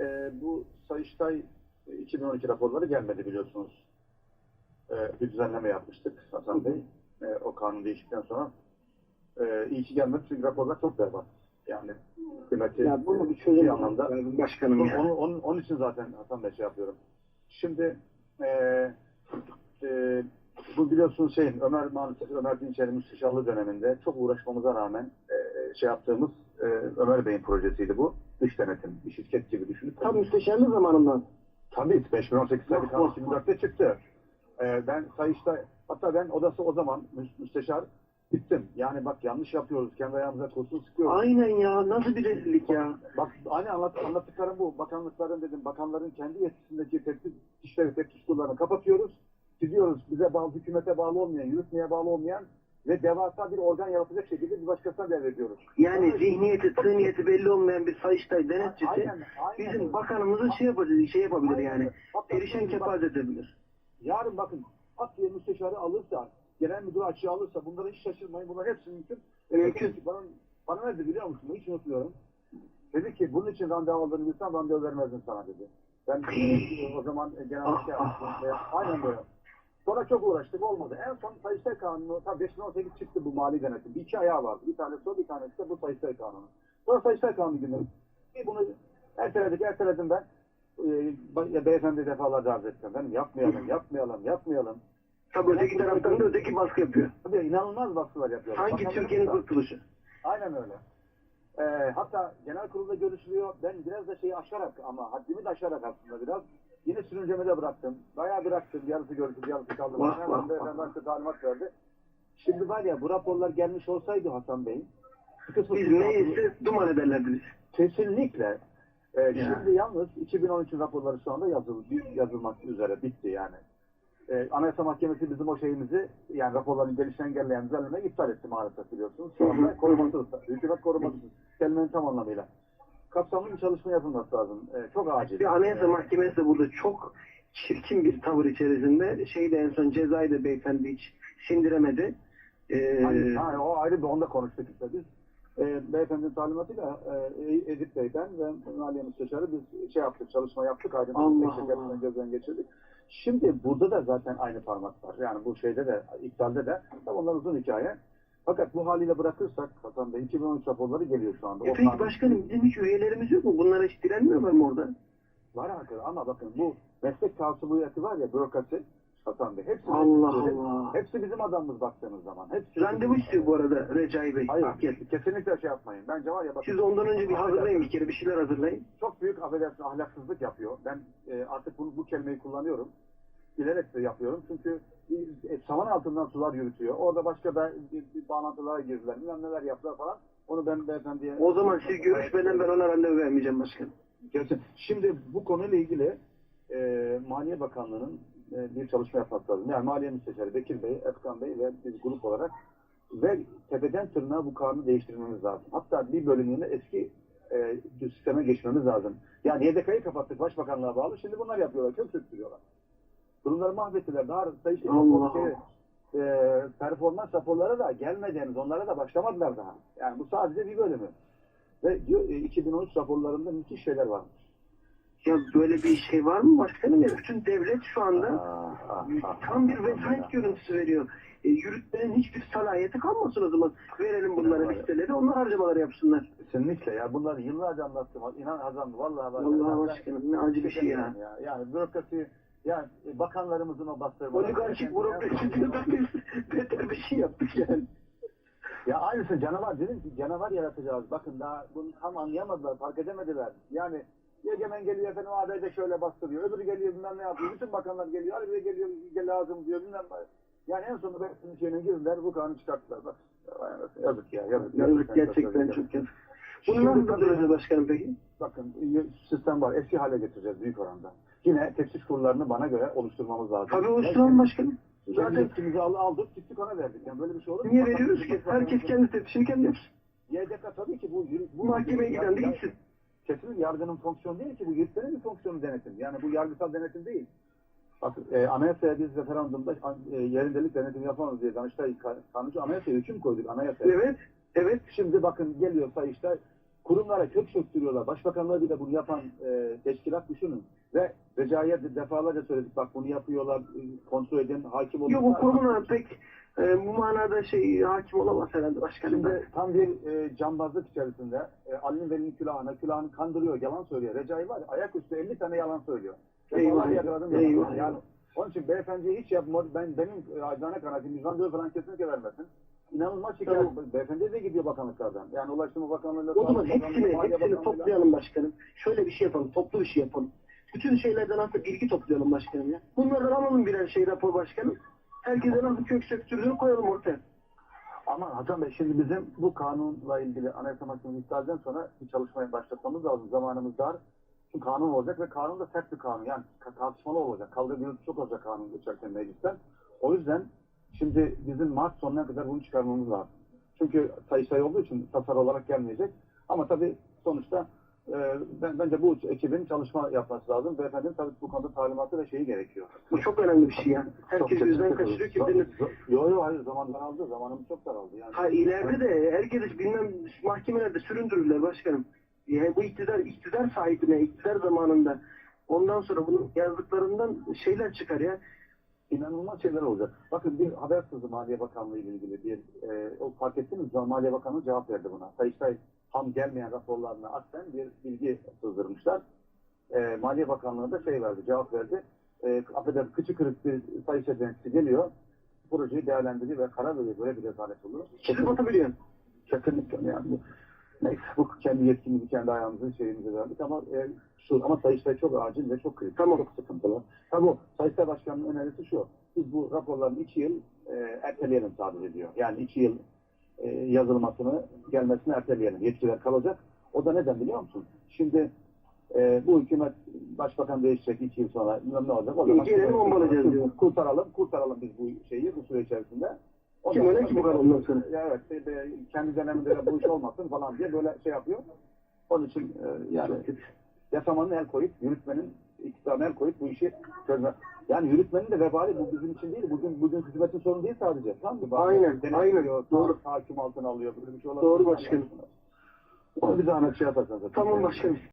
Ee, bu Sayıştay 2012 raporları gelmedi biliyorsunuz. Ee, bir düzenleme yapmıştık Hasan Bey. Ee, o kanun değiştikten sonra. Ee, iyi ki gelmedi çünkü raporlar çok berbat. Yani kıymeti Ya bunu bir çözüm bir anlamda başkanım ya. onu, onun, onun için zaten Hasan Bey şey yapıyorum. Şimdi eee eee, bu biliyorsunuz şeyin Ömer Ömer Dinçer'in müsteşarlığı döneminde çok uğraşmamıza rağmen eee, şey yaptığımız eee, Ömer Bey'in projesiydi bu. Dış denetim, bir şirket gibi düşünüp. Tam müsteşarlık zamanından. Tabii 2018'de bir Vah, kanun vah, 2004'te çıktı. Eee, ben Sayıştay, hatta ben odası o zaman mü- müsteşar bittim. Yani bak yanlış yapıyoruz, kendi ayağımıza kurşun sıkıyoruz. Aynen ya nasıl bir rezillik ya. Bak aynı anlat, anlattıklarım bu. Bakanlıkların dedim, bakanların kendi yetkisindeki tepki, işleri tepki kurullarını kapatıyoruz. Gidiyoruz bize bağlı, hükümete bağlı olmayan, yürütmeye bağlı olmayan ve devasa bir organ yaratacak şekilde bir başkasına devrediyoruz. Yani zihniyeti, tığniyeti belli olmayan bir sayıştay denetçisi Aynen, aynen bizim bakanımızı şey yapabilir, şey yapabilir Aynen yani. Hatta Erişen kepaze edebilir. Yarın bakın Ak diye müsteşarı alırsa, genel müdür açığı alırsa bunlara hiç şaşırmayın. Bunlar hepsi mümkün. Mümkün. Dedi ki, Bana, bana ne dedi biliyor musun? Hiç unutmuyorum. Dedi ki bunun için randevu aldığını bilsem randevu vermezdim sana dedi. Ben o zaman e, genel şey yaptım. E, Aynen böyle. Sonra çok uğraştık olmadı. En son Sayıştay Kanunu, tabii 2018 çıktı bu mali denetim. Bir iki ayağı vardı. Bir tanesi o, bir tanesi de bu Sayıştay Kanunu. Sonra Sayıştay Kanunu günü. Bir bunu erteledik, erteledim ben. E, be- beyefendi defalarca arz ettim. Benim yapmayalım, yapmayalım, yapmayalım. Tabii öteki taraftan da öteki baskı yapıyor. Tabii inanılmaz baskılar. Sanki Bakanların Türkiye'nin kurtuluşu. Aynen öyle. Ee, hatta genel kurulda görüşülüyor. Ben biraz da şeyi aşarak ama haddimi de aşarak aslında biraz. Yine sürüncemede bıraktım. Bayağı bıraktım. Yarısı görüşüldü, yarısı kaldı. Vah, vah, beyefendi vah. başka talimat verdi. Şimdi var ya bu raporlar gelmiş olsaydı Hasan Bey, Biz neyse duman ederlerdi biz. Kesinlikle. Ee. Şimdi yalnız 2013 raporları şu anda yazıl, yazılmak üzere bitti yani. Ee, Anayasa Mahkemesi bizim o şeyimizi yani raporların gelişini engelleyen düzenlemeyi iptal etti maalesef biliyorsunuz. Şu anda korumasız. Hükümet korumasız. Kelimenin tam anlamıyla. Kapsamlı bir çalışma yapılması lazım. Ee, çok acil. Bir Anayasa Ee, Mahkemesi de burada çok çirkin bir tavır içerisinde. Şeyde en son cezayı da beyefendi hiç sindiremedi. Ee, Hani, ha, o ayrı bir onda konuştuk işte biz. E, beyefendinin talimatıyla e, Edip Bey'den ve Maliye Müsteşarı biz şey yaptık, çalışma yaptık. Ayrı Allah gözden geçirdik. Şimdi burada da zaten aynı parmak var. Yani bu şeyde de, iptalde de. Tabii onlar uzun hikaye. Fakat bu haliyle bırakırsak Hasan Bey 2013 raporları geliyor şu anda. e peki başkanım bizim hiç üyelerimiz yok mu? Bunlara hiç direnmiyorlar mı orada? Var arkadaşlar ama bakın bu meslek tasubiyeti var ya bürokrasi Hasan Bey. Hepsi Allah bizim, Allah. Hepsi bizim adamımız baktığınız zaman. Hepsi Randevu istiyor bu arada Recai Bey. Hayır, gel. kesinlikle şey yapmayın. Bence var ya bakın. Siz ondan önce bir hazırlayın bir kere bir şeyler hazırlayın. çok büyük affedersin ahlaksızlık yapıyor. Ben e, artık bunu, bu kelimeyi kullanıyorum. Bilerek de yapıyorum. Çünkü e, saman altından sular yürütüyor. Orada başka da bir, bir bağlantılara girdiler. Bilmem neler yaptılar falan. Onu ben beyefendiye... O zaman siz görüşmeden ben ona randevu vermeyeceğim başkanım. Şimdi bu konuyla ilgili e, Maliye Bakanlığı'nın e, bir çalışma yapması lazım. Yani Maliye Müsteşarı Bekir Bey, Efkan Bey ve biz grup olarak ve tepeden tırnağa bu kanunu değiştirmemiz lazım. Hatta bir bölümünü eski e, sisteme geçmemiz lazım. Yani YDK'yı kapattık Başbakanlığa bağlı. Şimdi bunlar yapıyorlar. Çok söktürüyorlar. Durumları mahvettiler. Daha sayıştay şey, e, performans raporları da gelmediğiniz onlara da başlamadılar daha. Yani bu sadece bir bölümü. Ve diyor, e, 2013 raporlarında müthiş şeyler varmış. Ya böyle bir şey var mı başkanım? Ya bütün devlet şu anda Ah, ah, ah, tam bir vesayet görüntüsü veriyor. E, yürütmenin hiçbir salahiyeti kalmasın o zaman. Verelim bunlara listeleri, onlar harcamaları yapsınlar. Kesinlikle ya bunları yıllarca anlattım. İnan Hazan vallahi. Vallahi ben- başkanım ne acı bir şey ya. ya. Yani bürokrasi yani bakanlarımızın o bastırma. Oligarşik bürokrasi diyor da biz beter bir şey yaptık yani. Ya aynısı canavar dedim ki canavar yaratacağız. Bakın daha bunu tam anlayamadılar, fark edemediler. Yani Yegemen geliyor efendim ABD şöyle bastırıyor. Öbürü geliyor bilmem ne yapıyor. Bütün bakanlar geliyor. Ali geliyor gel lazım diyor bilmem ne. Yani en sonunda hepsinin şeyine girdiler bu kanunu çıkarttılar. Bak yazık ya. Yazık, Yazık gerçekten çok yazık. Bunu nasıl durduracağız başkanım peki? Bakın sistem var. Eski hale getireceğiz büyük oranda. Yine tefsir kurullarını bana göre oluşturmamız lazım. Tabii oluşturalım başkanım. Zaten al, aldık gittik ona verdik. Yani böyle bir şey olur mu? niye Bakan- veriyoruz ki? Herkes kendi tepkisini kendi yapsın. YDK tabii ki bu, Bu mahkemeye giden de gitsin. Kesinlikle yargının fonksiyonu değil ki bu yürütmenin bir fonksiyonu denetim. Yani bu yargısal denetim değil. Bak e, anayasaya biz referandumda e, yerindelik denetimi yapamaz diye Danıştay kanuncu anayasaya hüküm koyduk anayasaya. Evet, evet. Şimdi bakın geliyor Sayıştay kurumlara kök söktürüyorlar. Başbakanlığı bile bunu yapan e, teşkilat düşünün. Ve Recai'ye de defalarca söyledik bak bunu yapıyorlar kontrol edin hakim olun. Yok o kurumuna pek e, bu manada şey hakim olamaz herhalde başkanım. Şimdi tam bir e, cambazlık içerisinde e, Ali'nin velinin külahına, külahını kandırıyor, yalan söylüyor. Recai var ya, ayaküstü 50 tane yalan söylüyor. Eyvah, eyvah, söylüyor. Yani, eyvah. onun için beyefendiye hiç yapma, ben benim e, acizane kanaatim, yüzden falan kesinlikle vermesin. İnanılmaz şikayet. Beyefendi de gidiyor bakanlıklardan. Yani Ulaştırma Bakanlığı'nda... O zaman hepsini, hepsini Bakanlığı'yla- toplayalım başkanım. Şöyle bir şey yapalım, toplu bir şey yapalım. Bütün şeylerden aslında bilgi toplayalım başkanım ya. Bunlardan alalım birer şey rapor başkanım. Herkese nasıl kök söktürdüğünü koyalım ortaya. Ama Hasan Bey şimdi bizim bu kanunla ilgili Anayasa Mahkemesi iptalden sonra bir çalışmaya başlatmamız lazım. Zamanımız dar. Çünkü kanun olacak ve kanun da sert bir kanun. Yani tartışmalı olacak. Kavga çok olacak kanun geçerken meclisten. O yüzden şimdi bizim Mart sonuna kadar bunu çıkarmamız lazım. Çünkü sayıştay olduğu için tasar olarak gelmeyecek. Ama tabii sonuçta e, ben, bence bu ekibin çalışma yapması lazım. Beyefendinin tabii bu konuda talimatı ve şeyi gerekiyor. Bu çok önemli bir şey ya. Herkes yüzden kaçırıyor kimsenin. Yok yok hayır zaman daraldı. Zamanımız çok daraldı. Yani. Ha ileride de herkes bilmem mahkemelerde süründürürler başkanım. Yani bu iktidar iktidar sahibine, iktidar zamanında ondan sonra bunun yazdıklarından şeyler çıkar ya. inanılmaz şeyler olacak. Bakın bir haber sızdı Maliye Bakanlığı ile ilgili bir e, o fark ettiniz mi? Maliye Bakanlığı cevap verdi buna. Sayıştay tam gelmeyen raporlarına aslen bir bilgi sızdırmışlar. E, Maliye Bakanlığı da şey verdi, cevap verdi. E, affedersin kıçı kırık bir Sayıştay denetçisi geliyor. Projeyi değerlendiriyor ve karar veriyor. Böyle bir rezalet olur. Çıkıp atabiliyor. Kesinlikle yani bu neyse bu kendi yetkimizi kendi ayağımızı şeyimize verdik ama e, şu ama Sayıştay çok acil ve çok kritik. Tamam. Çok sıkıntılı. Tabi Sayıştay Başkanı'nın önerisi şu. Biz bu raporların iki yıl e, erteleyelim sadece diyor. Yani iki yıl e, yazılmasını gelmesini erteleyelim. Yetkiler kalacak. O da neden biliyor musun? Şimdi e, bu hükümet başbakan değişecek iki yıl sonra bilmem ne olacak. O zaman Gelelim bombalayacağız diyor. Kurtaralım, kurtaralım biz bu şeyi bu süre içerisinde. Kim Ondan öyle sonra- ki bu kadar ondan sonra. ya evet, de- kendi döneminde de bu iş olmasın falan diye böyle şey yapıyor. Onun için e, yani yasamanın el koyup, yürütmenin iktidarına el koyup bu işi çözme. Yani yürütmenin de vebali bu bizim için değil. Bugün bugün hükümetin sorunu değil sadece. Tam mı? Aynen, aynen. Doğru. Hakim altına alıyor. Böyle bir şey. Doğru başkanım. Bir zahmet şey yaparsanız. Tamam başkanım.